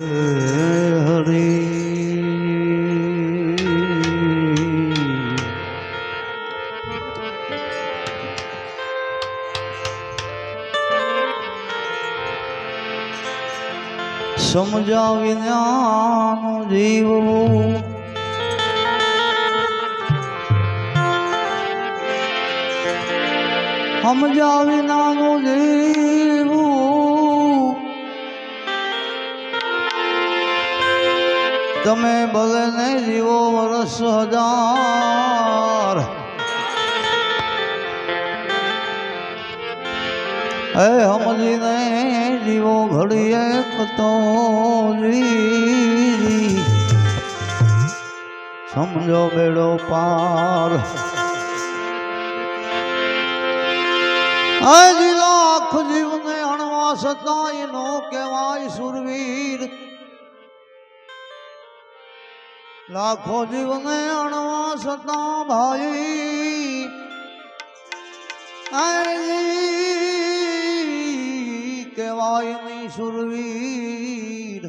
હરી વિજ્ઞાન જ્ઞાન જીવવું સમજા નાનું તમે ભલે ને જીવો વર્ષ હજાર હે સમજીને જીવો ઘડીએ કતો જી સમજો બેડો પાર. હજી લાખ જીવને અણવા સતાય નો કહેવાય સુરવીર. લાખો જીવને અણવા સતા ભાઈ કેવાય નહીં સુરવીર.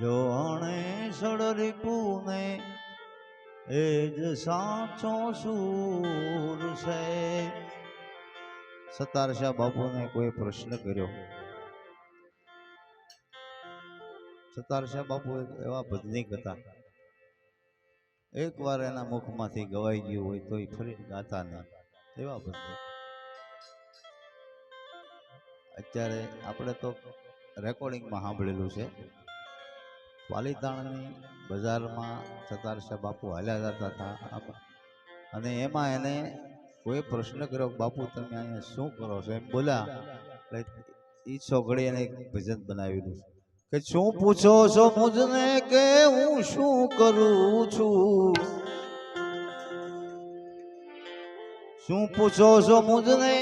જો અણે સડરી પૂને, એ જ સાચો સૂર છે. સતારશા બાપુને કોઈ પ્રશ્ન કર્યો? સતારશા બાપુ એવા ભજનિક હતા. એકવાર એના મુખમાંથી ગવાઈ ગયું હોય તો એ ફરી ગાતા નહીં. એવા ભજનિક અત્યારે આપણે તો રેકોર્ડિંગમાં સાંભળેલું છે. પાલીતાણાની બજારમાં સતારશા બાપુ હાલ્યા જતા હતા. અને એમાં એને કોઈ પ્રશ્ન કર્યો બાપુ, તમે અહીંયા શું કરો છો? એમ બોલ્યા. એટલે એ છોકરી એને એક ભજન બનાવેલું છે. કે શું પૂછો છો મુજને કે હું શું કરું છું? શું પૂછો છો મુજને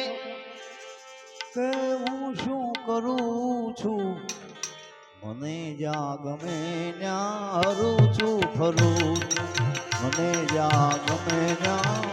કે હું શું કરું છું? મને જ્યાં ગમે ત્યાં હરું છું ફરું. મને જ્યાં ગમે ત્યાં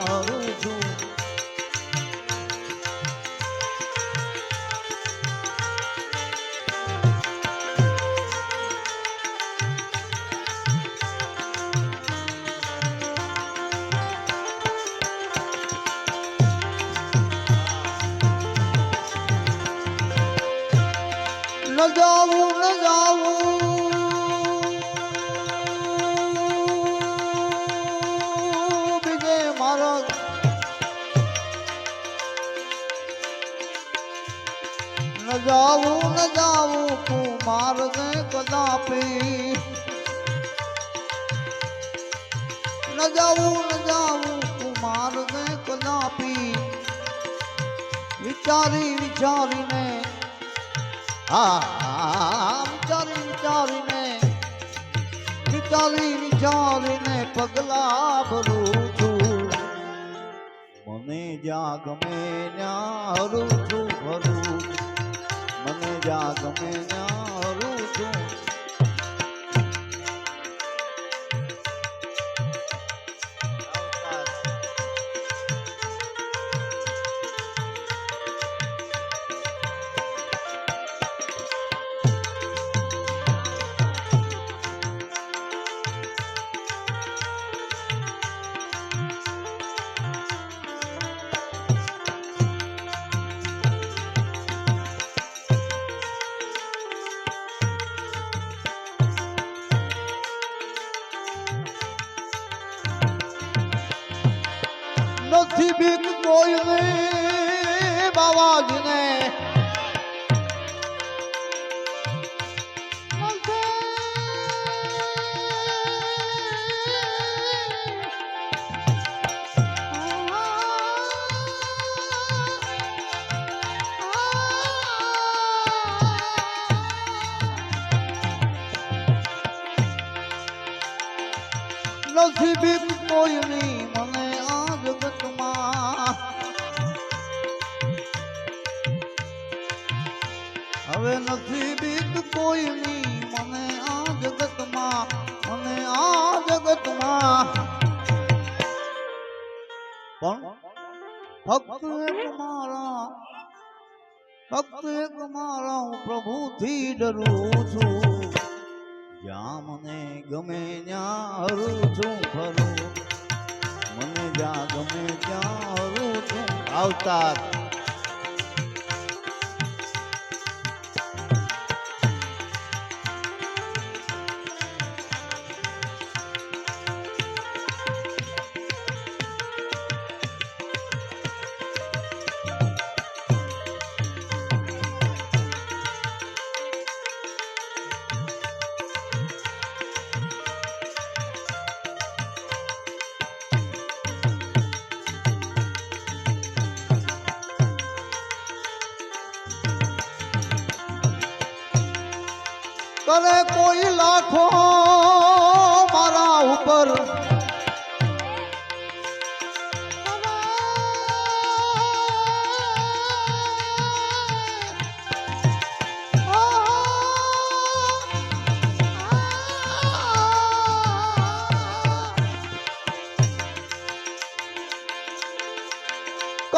મને જ્યાં ગમે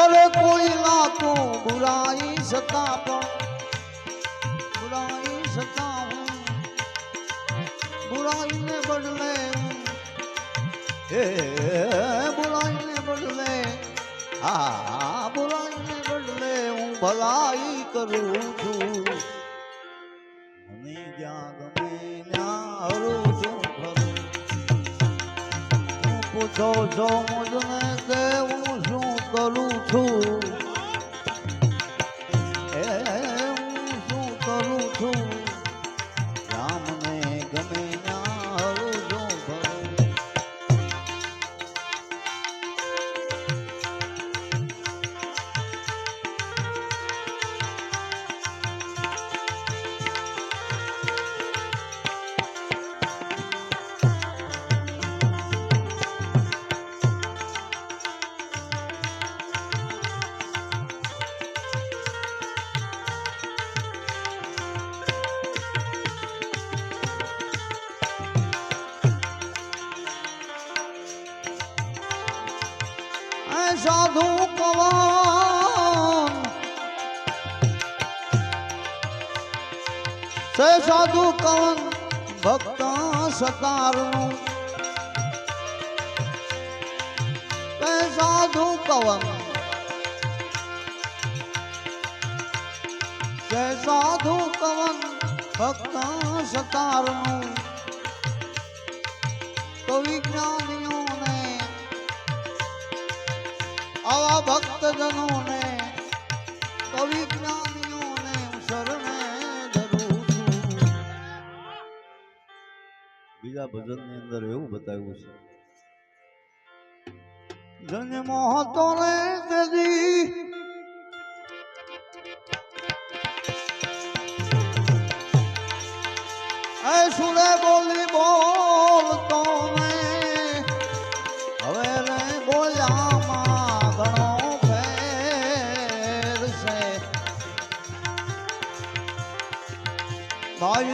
કરે કોઈ લાખો બુરાઈ સતા પણ બુરાઈ સતા હું બુરાઈને બદલે હે. બુરાઈને બદલે, હા બુરાઈને બદલે હું ભલાઈ કરું છું. ગમે પૂછો છો મુજને શું કરું સતારનું તે સાધુ પવન સાધુ પવન ભક્ત સતારનું. તો વિજ્ઞાનીઓને આવા ભક્તજનોને તો જ્ઞાનીઓને બીજા ભજનની અંદર એવું બતાવ્યું છે. જન્મો હતો બોલી બોલતો હવે રે બોલ્યામાં ઘણો ફેર છે. ભાઈ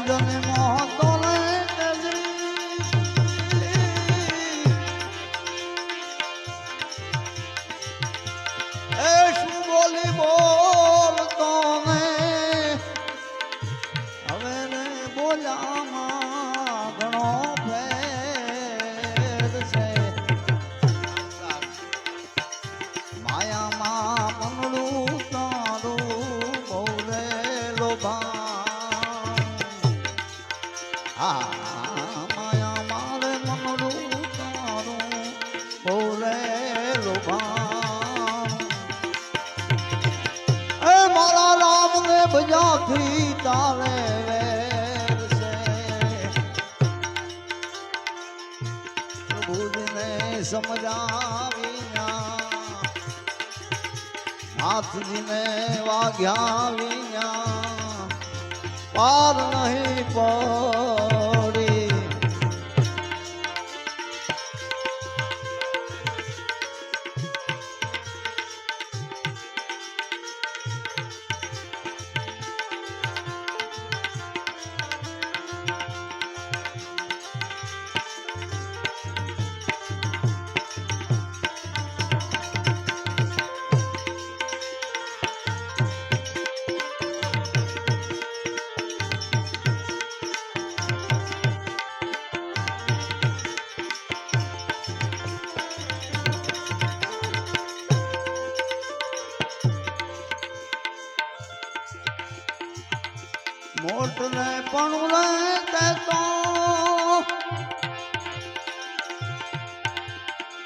રે નાથજીને વાગ્યા વિના પાર નહીં પડી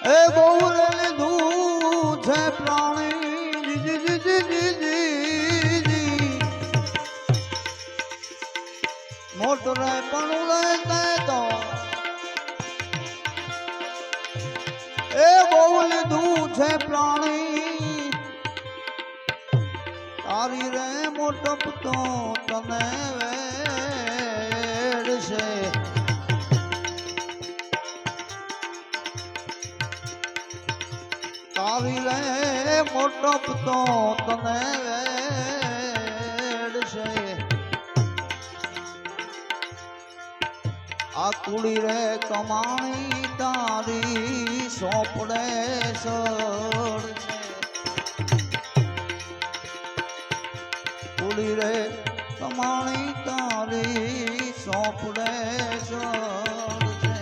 એ બહુ લીધું છે પ્રાણી, જી જી જી જી જી જી મોટો રે પણ રે તે. એ બહુ લીધું છે પ્રાણી, તારી રે મોટપ તને વેડશે. તારી રે મોટો તો તને વેડશે. આ કુડી રે કમાણી તારી સોપડે સડશે કુડી રે કમાણી તારી સોપડે સડશે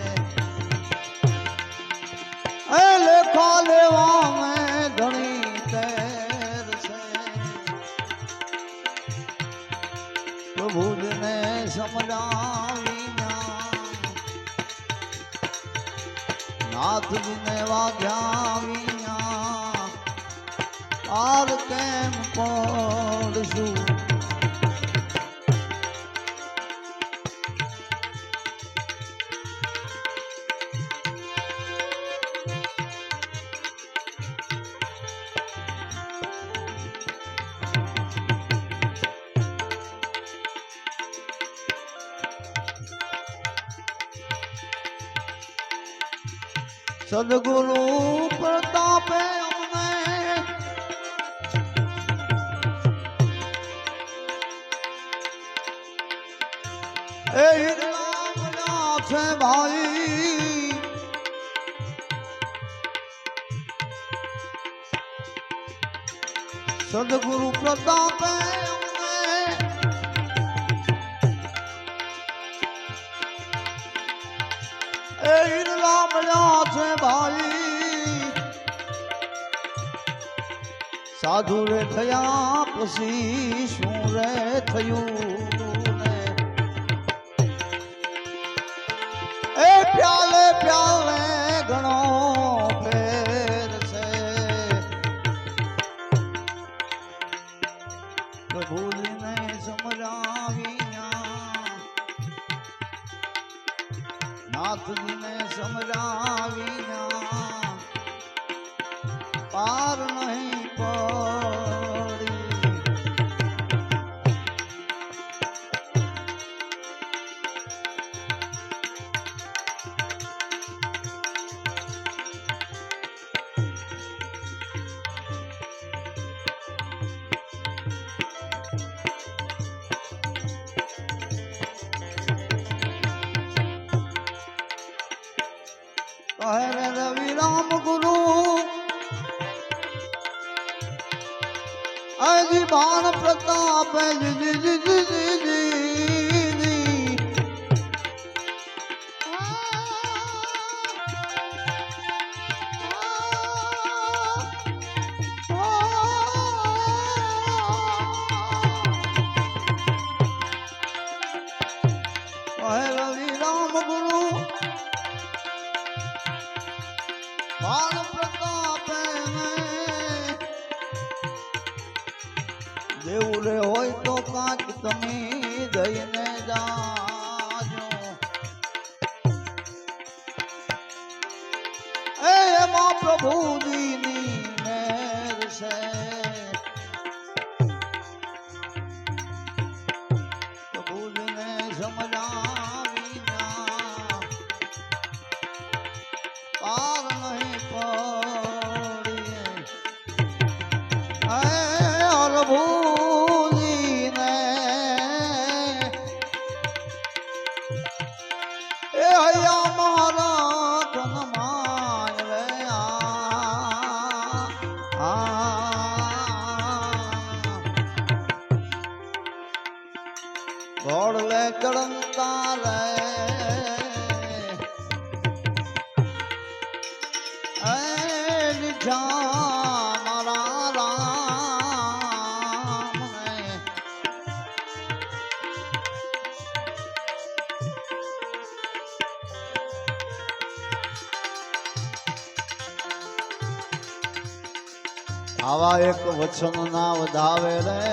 લેખા લેવા નાથજીને વાગ્યા વિના. પાર કેમ પડશું. સદગુરુ પ્રતાપે અમને એ મળ્યા છે ભાઈ. સદગુરુ પ્રતાપે ભાઈ સાધુ રે થયા પછી શું રે થયું એ પ્યાલે પ્યાલે ઘણો ફેર છે. પ્રભુને સમજાવ્યા નાથજીને સમરાવીના પાર વધાવે રે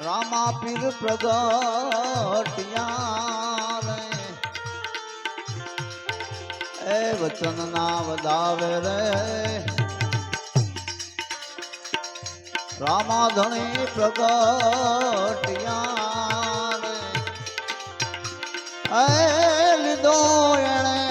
રામા પીર પ્રગટિયા એ વચન ના વધાવે રે રામા ધણી પ્રગટિયા લીધો એણે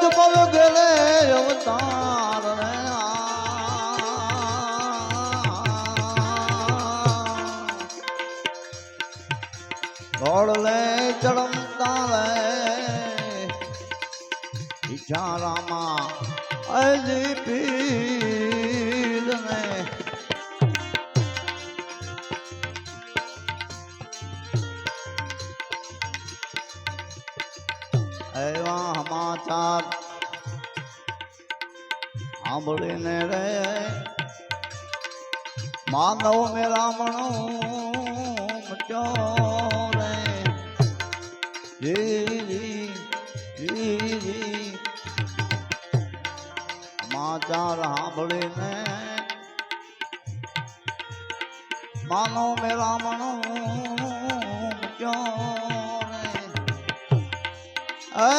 એ અજમલ ગેલે અવતાર રે ગોળ લે ચડમતા લે ઈચ્છા અજી સાંભળીને રે. માનવ મેરામણો મટ્યો રે. જી જી જી જી સમાચાર સાંભળીને માનવ મેરામણો મટ્યો રે. એ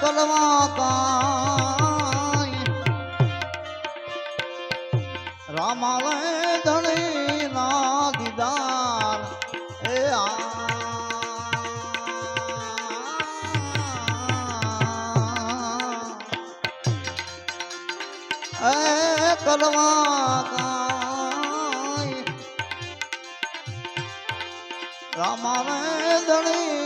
કલવા કાય રામાલે ધણી ના દીદાર એ આ. એ કલવા કાય ધણી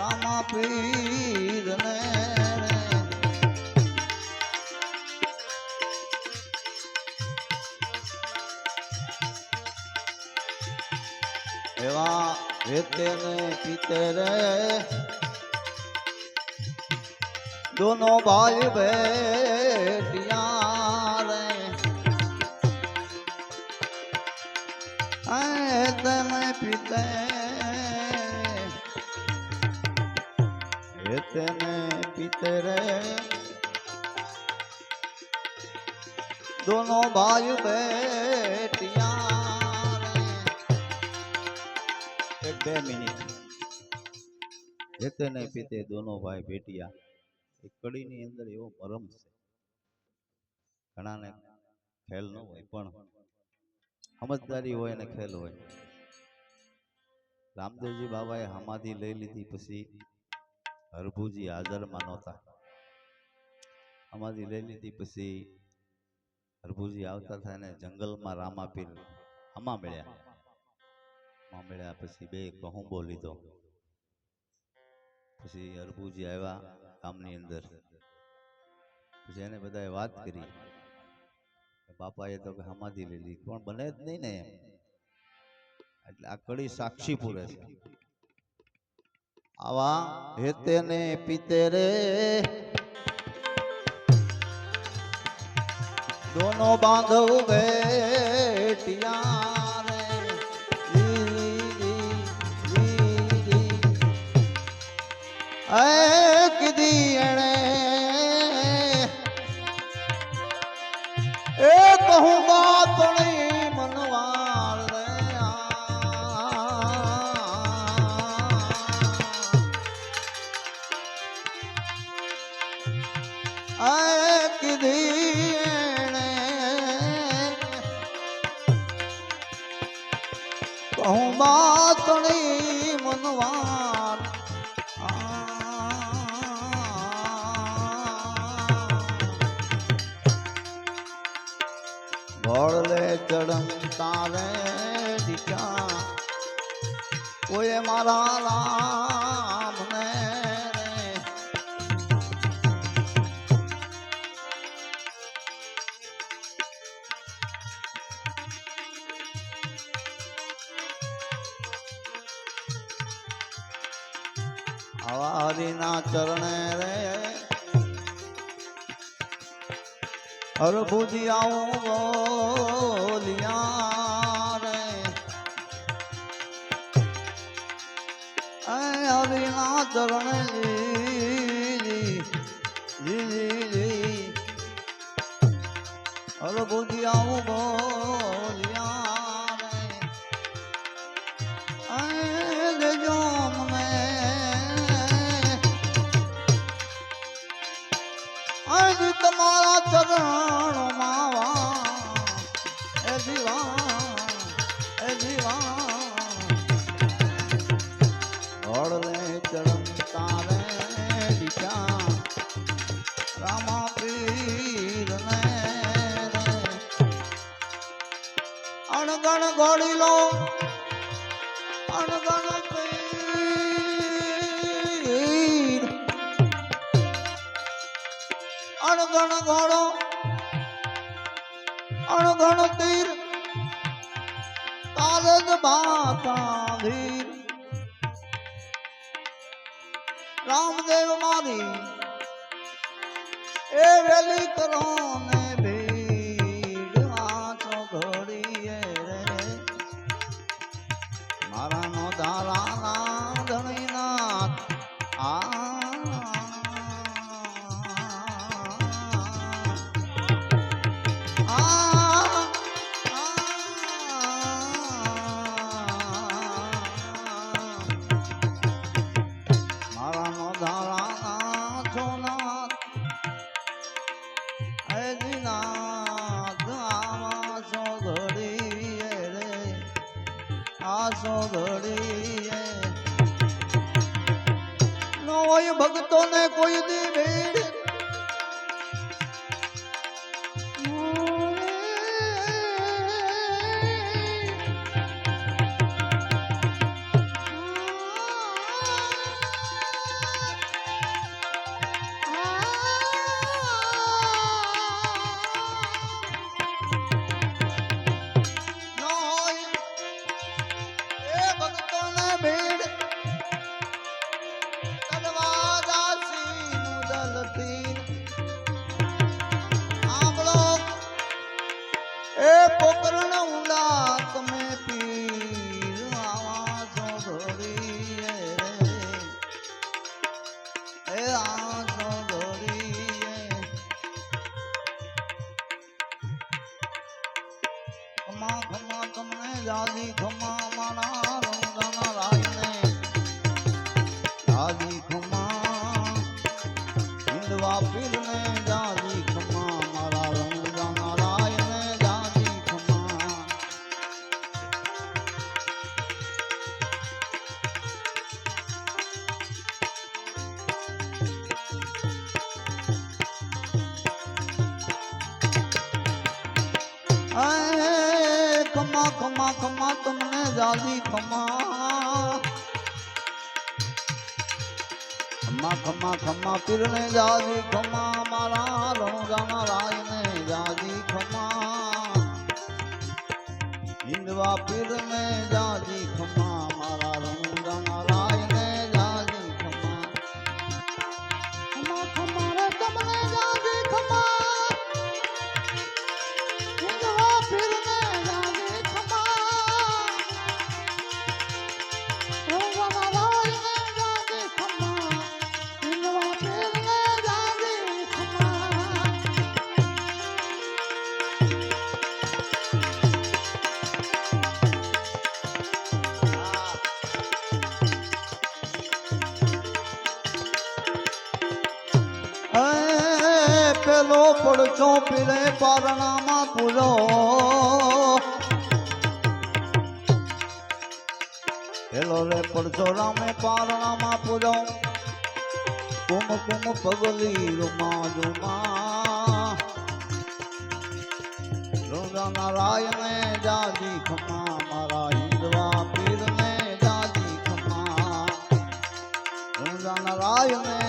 રામા પીરને એવા રેતે ને પીતે રે. દોનો ભાઈ બેટિયા તમે પિતા रे दोनों भाई बेटिया रे एक બે મિનિટ એતે નહીં પીતે દોનો ભાઈ બેટિયા એ કડીની અંદર એવો મરમ છે ઘણાને ખ્યાલ ન હોય પણ સમજદારી હોય અને ખ્યાલ હોય રામદેવજી બાબાએ હમાધી લઈ લીધી પછી હરભુજી હાજરમાં નહોતા. અમારી લઈ લીધી પછી હરભુજી આવતા થાય ને જંગલમાં રામાપીર હમા મળ્યા. હમા મળ્યા પછી બે કહુંબો લીધો. પછી હરભુજી આવ્યા ગામની અંદર. પછી એને બધાએ વાત કરી બાપાએ તો કે સમાધિ લીધી પણ બને જ નહીં ને એમ. એટલે આ કડી સાક્ષી પૂરે છે. આવા હેતે ને પીતે રે. દોનો બાંધવ બેટિયા આવા હરિના ચરણે રે. અરભુજિયા બોલિયા રે. હરિના ચરણે રાજી ખમા. ખમા ખમા ખમા, પીરને જાજી ખમા, મારા રણજાના રાજને જાજી ખમા. હિંદવા પીરને જાજી પડછો પીરે પારણામાં પૂરો હેલો રે પડછો રામે પારણામાં પૂરો કુમ કુમ પગલી રૂમા રૂમા નારાયણ જાજી ખમા, મારા હિંદવા પીરને જાજી ખમા. રોજા નારાયણ